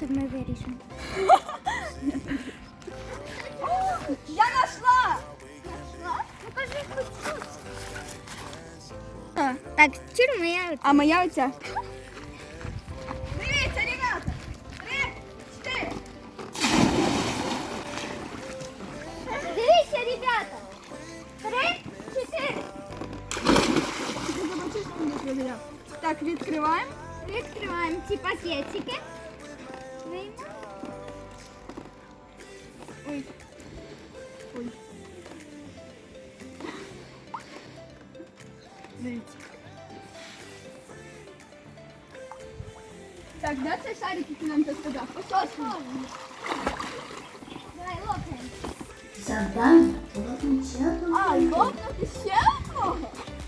Це ми вирішимо. Я Нашла? Покажи хоч тут. Так, чим моя? А моя оця. Так, відкриваємо. Відкриваємо ці пакетики. Виймемо. Ой. Ой. Дивіться. Так, де цей шарик, який нам ти сказав? Ось ось він. Давай лопаємо. Завдання полотно ще одного. А, лопнути ще одного?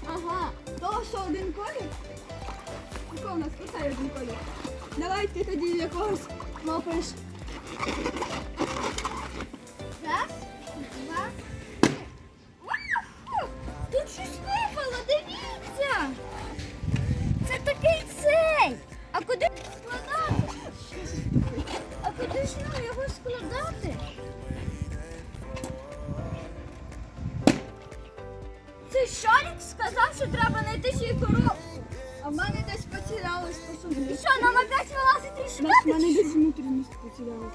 Ага. То що один колір? Якого у нас кусає один колір? Давай ти тоді якогось лопаєш. Раз, два! Тут щось випало, дивіться. Це такий цей. А куди складати? А куди ж нам його складати? Цей шарик сказав, що треба знайти ще й коробку. А в мене І посуду. що, нам опять вилазити і У нас в шукати? мене потерялась.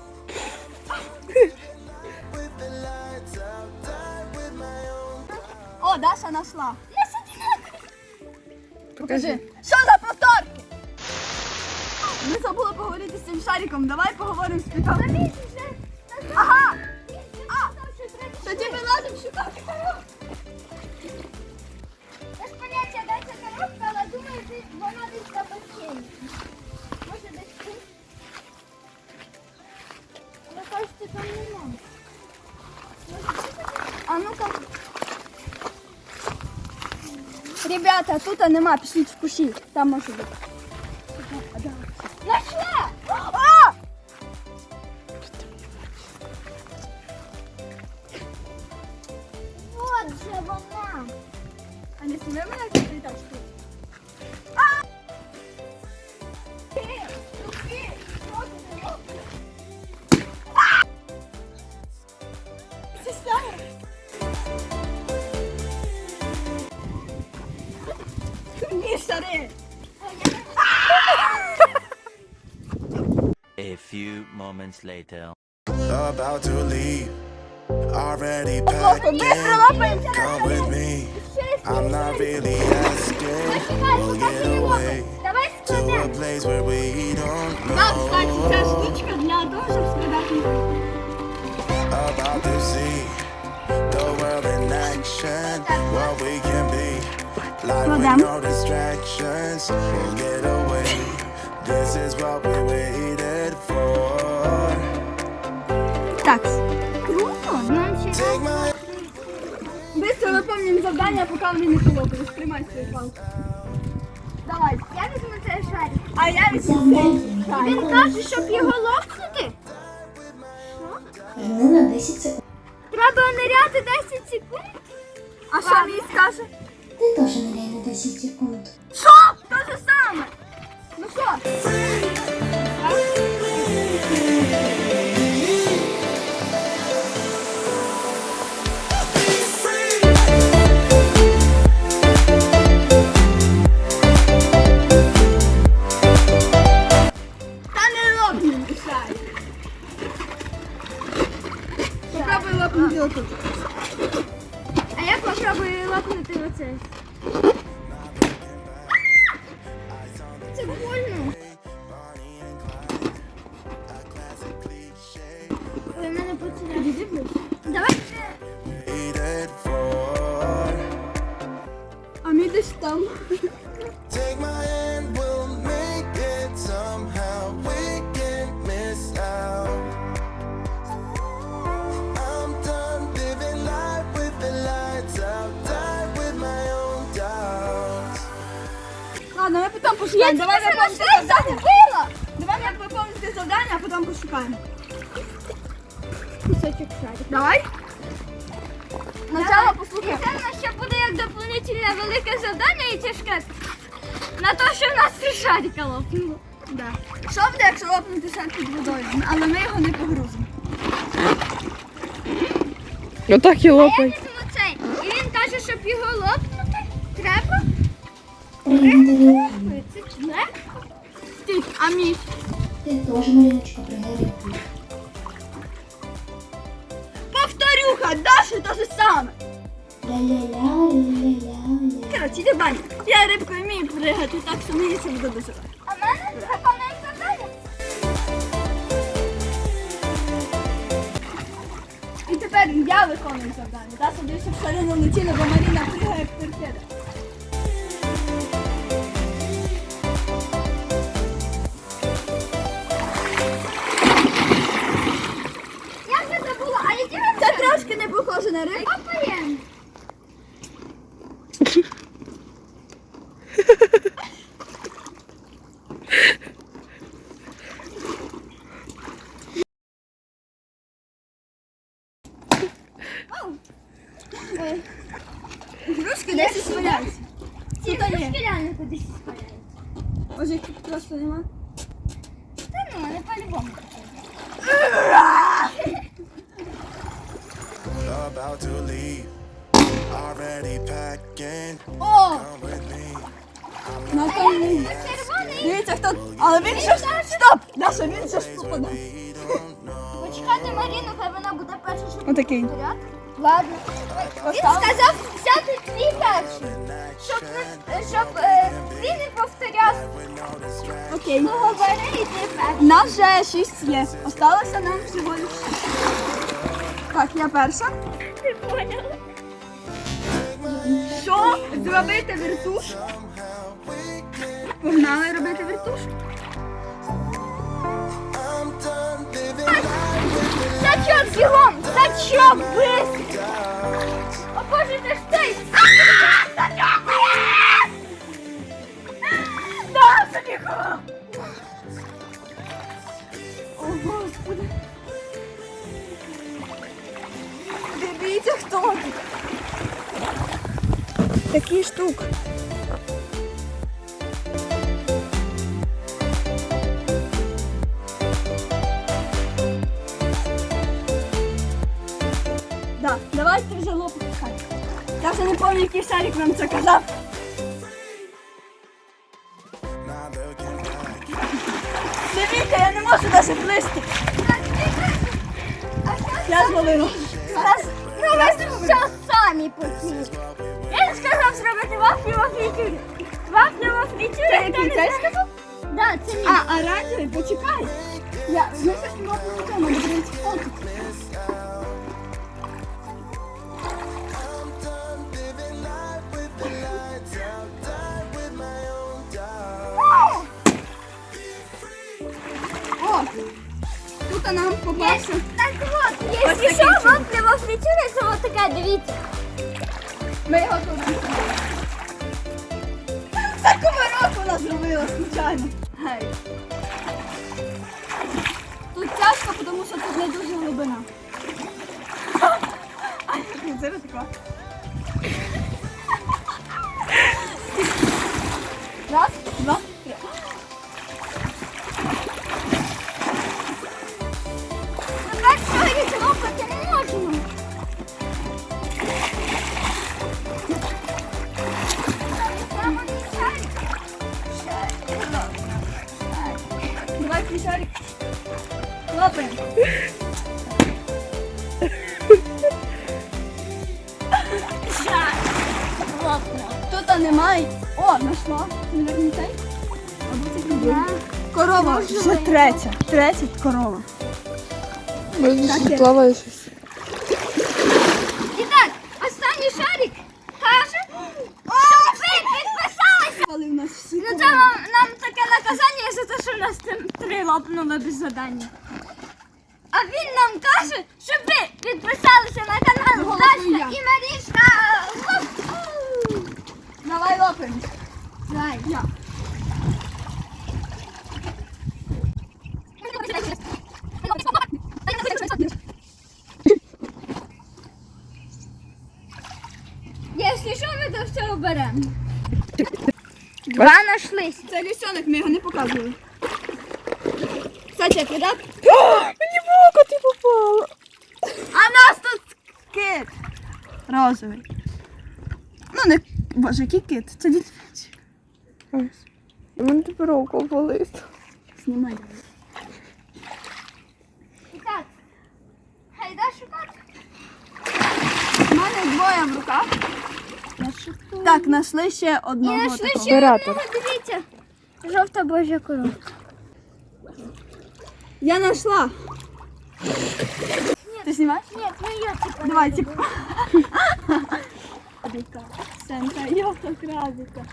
О, Даша нашла. Нас. Покажи. Що за повторки? Ми забули поговорити з цим шариком. Давай поговоримо з сказав, Ага. Ребята, тут нема, пішліть в кущі. Там може бути. A few moments later. About to leave. Already packed. Come with me. I'm not really asking. We'll get away to a place where we don't know. About to see the world in action. What we can be. Life with Madame. no distractions. We'll get away. This is what we waited for. Так, Круто, нам ще Take my быстро виповнюємо завдання, поки вони не полопались. Тримай свою палку. Давай. я візьму цей шарик. А я візьму. Він каже, щоб його лопнути. не на 10 секунд. Треба ниряти 10 секунд. А що мені скаже? Ти теж не дай на 10 секунд. Що? То же саме. Ну що? Doubts. Ладно, ми потім пошукаємо. Давай знайшла і завдання. Давай як виповнити завдання, а потім пошукаємо. Кусочок шарик. Давай. Спочатку послухай. І це в нас ще буде як доповнительне велике завдання і тяжке. На те, що в нас три шарика лопнуло. Да. Що буде, якщо лопнути шар під водою? Але ми його не погрузимо. Отак і А я лопай. візьму цей. І він каже, щоб його лопнути, треба. Це легко. Стій, а мій? Ти теж, Маріночка, пригни. Повторюха, Даша те ж саме. Коротше, іди в баню. Я рибкою вмію пригати, так що мені це буде дуже. легко. А в мене виконує завдання. І тепер я виконую завдання. Та собі, щоб шарину летіли, бо Маріна пригає як торпеда. Ігрушки десь сваляються. Ці ігрушки реально кудись спаляють. Ось їх тут просто нема. Та ну, вони по-любому. About to leave. Already packing. О! Come with me. На тому. Дивіться, хто. Але він щось. Стоп! Даша, він щось попаде. We don't know. Почекати Маріну, хай вона буде перша, щоб Отакий. Ладно. Він сказав взяти твій перший. Щоб, не- щоб е, не повторяв. Окей. Ну, говори і ти перший. Нас вже шість є. Осталося нам всього лиш. Так, я перша. Ти поняла? Що? Зробити вертуш? Погнали робити вертуш. Бігом! Сачок быстро! О боже, ти ж цей! Сачок! Да, забігла! О, Господи. Дивіться, хто тут. Такі штуки. Не пам'ятаю, який шарик нам це казав. Дивіться, я не можу навіть плисти. Я зловила. Ну ви все самі потім. Я сказав зробити фритюрі. Вафлі во фритюрі. Це який цей сказав? Да, це мій. А, оранжевий, почекай. Я, ми щось не можемо не треба, не будемо попався. Так от, якщо що, во фритюрі, це от така, дивіться. Ми його тут. Це комарок вона зробила, звичайно. Гей. Тут тяжко, тому що тут не дуже глибина. Це зараз така. Корова. Вже третя. Третя корова. Плаває щось. І так, останній шарик каже, щоб ви підписалися. Але в нас всі. Ну це вам, нам таке наказання за те, що в нас там три лопнули без завдання. А він нам каже, щоб ви підписалися на канал Голосуй і Марішка. Давай лапаємо. Давай. Я. беремо. Два нашлись. Це лісенок, ми його не показували. Кстати, кидати. Мені в око ти попала. А нас тут кит. Розовий. Ну не. Боже, який кит? Це дітей. Ось. У мене тепер око болить. Знімай. Так. Хайда шукати. У мене двоє в руках. Так, знайшли ще І одного. знайшли такого. ще Оператор. одного, дивіться. Жовта божа коробка. Я знайшла. Ти знімаєш? Ні, ну я типа. Давай, типа. Крабика. Сенка, йота крабика.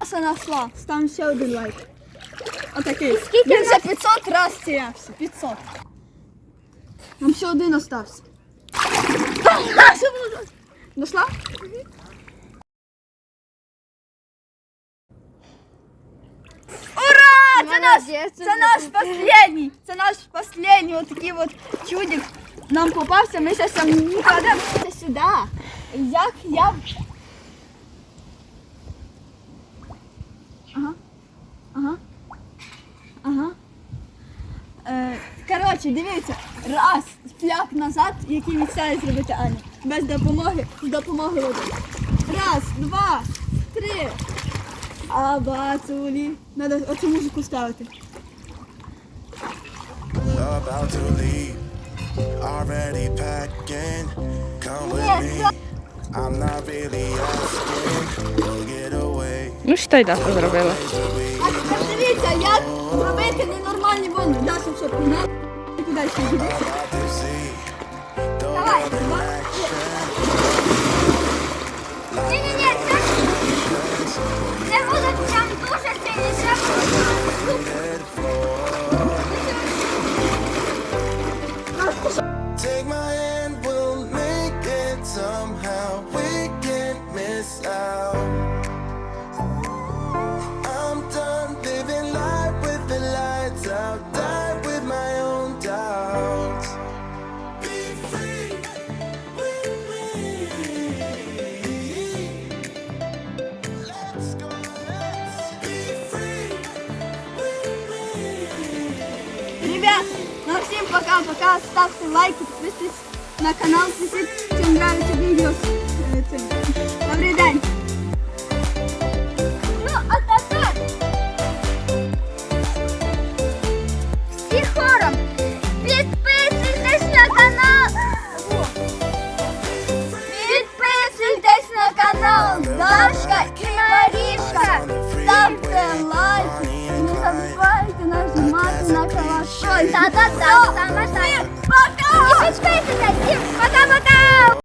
Я знайшла. Став ще один лайк. Отакий. Скільки Він вже 500 раз тірявся. 500. Нам ще один остався. Нашла? Ура! Це наш, це наш последній. Це наш последній отакий от чудик. Нам попався, ми зараз там не кладемо сюди. Як я. Ага. Ага. Е, коротше, дивіться, раз, фляг назад, який мечтає зробити Аня. Без допомоги, з допомогою води. Раз, два, три. Абацулі. Надо оцю музику ставити. About to leave, already packing. Come with me. I'm not really asking. We'll get away. Ну, считай, да, зробила. А тепер дивіться, як зробити ненормальні волни. Даша, що пігнав? See. Don't Давай, два. Не-не-не, це, це буде прям дуже сильно. Треба. Take пока-пока. Ставьте лайки, подписывайтесь на канал, пишите, чем нравится видео. Добрый день.